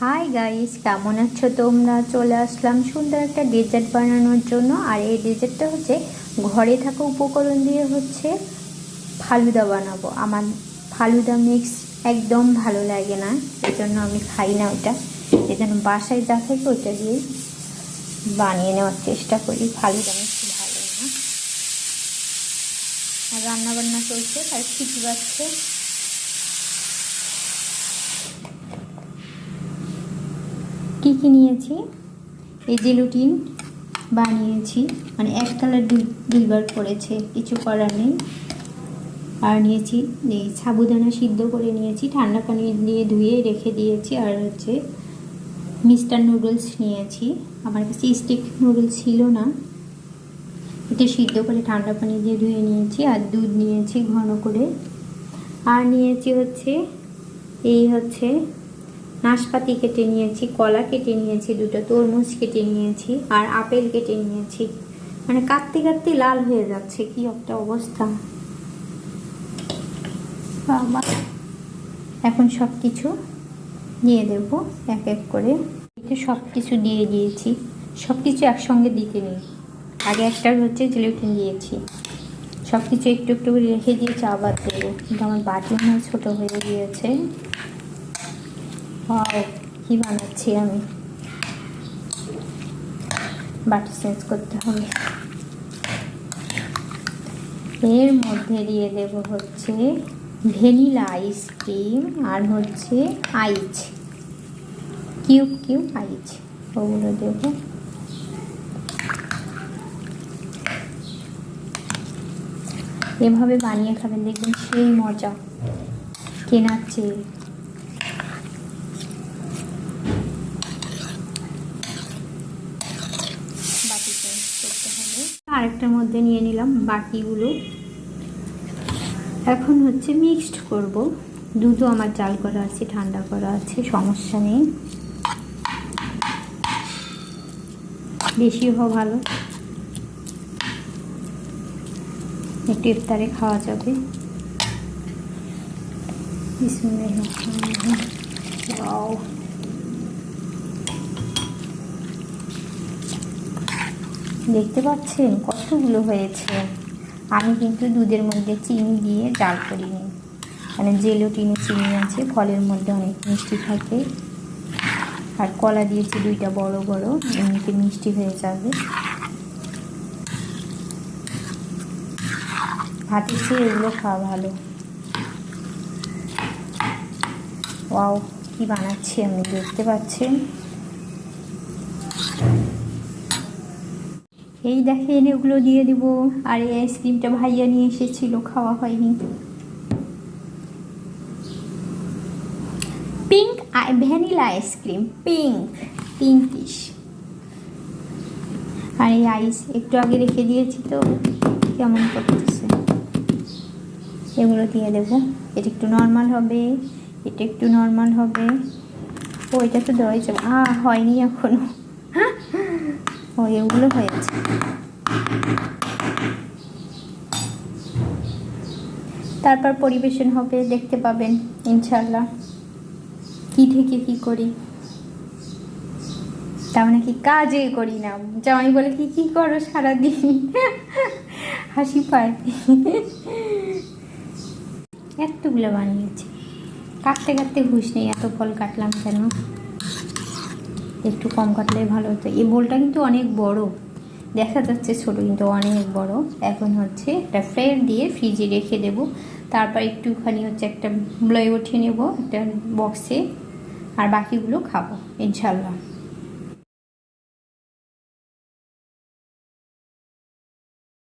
Hi guys কেমন আছো তোমরা? চলে আসলাম সুন্দর একটা ডেজার্ট বানানোর জন্য। আর এই ডেজার্টটা হচ্ছে, ঘরে থাকা উপকরণ দিয়ে হচ্ছে ফালুদা বানাবো। আমার ফালুদা মিক্স একদম ভালো লাগে না এই জন্য আমি খাই না ওটা। এই জন্য বাসায় যা থাকে ওটা দিয়েই বানিয়ে নেওয়ার চেষ্টা করি। ফালুদা মিক্স ভালো না। আর রান্না বান্না চলছে, তাই ছিটি পাচ্ছে কী কী নিয়েছি? এই জেলুটিন বানিয়েছি। মানে এক কালার দুই, দুইবার পড়েছে কিছু করার নেই। আর নিয়েছি, এই সাবুদানা সিদ্ধ করে নিয়েছি, ঠান্ডা পানি দিয়ে ধুয়ে রেখে দিয়েছি। আর হচ্ছে মিস্টার নুডলস নিয়েছি। আমার কাছে স্টিক নুডলস ছিল না। এটা সিদ্ধ করে ঠান্ডা পানি দিয়ে ধুয়ে নিয়েছি আর দুধ নিয়েছি ঘন করে। আর নিয়েছি হচ্ছে, এই হচ্ছে নাশপাতি কেটে নিয়েছি, কলা কেটে নিয়েছি, দুটো তরমুজ কেটে নিয়েছি আর আপেল কেটে নিয়েছি। মানে কাটতে কাটতে লাল হয়ে যাচ্ছে, কি একটা অবস্থা। এখন সব কিছু দিয়ে দেব, এক এক করে। এতে সব কিছু দিয়ে দিয়েছি সব কিছু একসঙ্গে দিতে নেই। আগে একটা হচ্ছে জিলিপিন দিয়েছি। সব কিছু একটু একটু রেখে দিয়েছি আবার দেবো। কিন্তু আমার বাটি মনে ছোটো হয়ে গিয়েছে। ওয়াও কি বানাচ্ছি আমি? বাটি চেঞ্জ করতে হবে। এর মধ্যে দিয়ে দেব হচ্ছে ভ্যানিলা আইসক্রিম আর হচ্ছে আইচ। কিউব কিউব, আইচ। ওগুলো দেব। এভাবে বানিয়ে খাবেন, দেখবেন সেই মজা। কেনার চেয়ে বাটি চেঞ্জ করতে হবে আরেকটার মধ্যে নিয়ে নিলাম বাকিগুলো। এখন হচ্ছে মিক্সড করব। দুধও আমার জাল করা আছে, ঠান্ডা করা আছে, সমস্যা নেই। বেশি হওয়া ভালো। একটু ইফতারে খাওয়া যাবে। ওয়াও। দেখতে পাচ্ছেন? কতগুলো হয়েছে? আমি কিন্তু দুধের মধ্যে চিনি দিয়ে জাল করিনি। মানে জেলোটিনে চিনি আছে, ফলের মধ্যে অনেক মিষ্টি থাকে। আর কলা দিয়েছি দুইটা বড় বড়, এমনিতে মিষ্টি হয়ে যাবে। ভাতের চেয়ে এগুলো খাওয়া ভালো। ওয়াও, কি বানাচ্ছি আমি, দেখতে পাচ্ছেন? এই দেখেন, এগুলো দিয়ে দিব। আর এই আইসক্রিমটা ভাইয়া নিয়ে এসেছিল, খাওয়া হয়নি। Pink vanilla ice cream, pink pinkish আর এই আইস একটু আগে রেখে দিয়েছি তো, কেমন করতেছে? এগুলো দিয়ে দেব। এটা একটু নর্মাল হবে, এটা একটু নর্মাল হবে। ও, এটা তো দেওয়াই যাবে। আ হয়নি এখনও। ও এগুলো হয়েছে তারপর পরিবেশন হবে, দেখতে পাবেন ইনশাল্লাহ কি থেকে কি করি? তার মানে কি কাজে করি না। জামাই বলে কি কি করো সারাদিন? হাসি পায়। এতগুলো বানিয়েছি। কাটতে কাটতে হুশ নেই, এত ফল কাটলাম কেন? একটু কম কাটলে ভালো হতো। এই বোলটা কিন্তু অনেক বড়। দেখা যাচ্ছে ছোট কিন্তু অনেক বড়। এখন হচ্ছে একটা ফ্রেম দিয়ে ফ্রিজে রেখে দেব। তারপর একটুখানি হচ্ছে একটা ব্লয় উঠিয়ে নেব একটা বক্সে। আর বাকিগুলো খাব, ইনশাল্লাহ।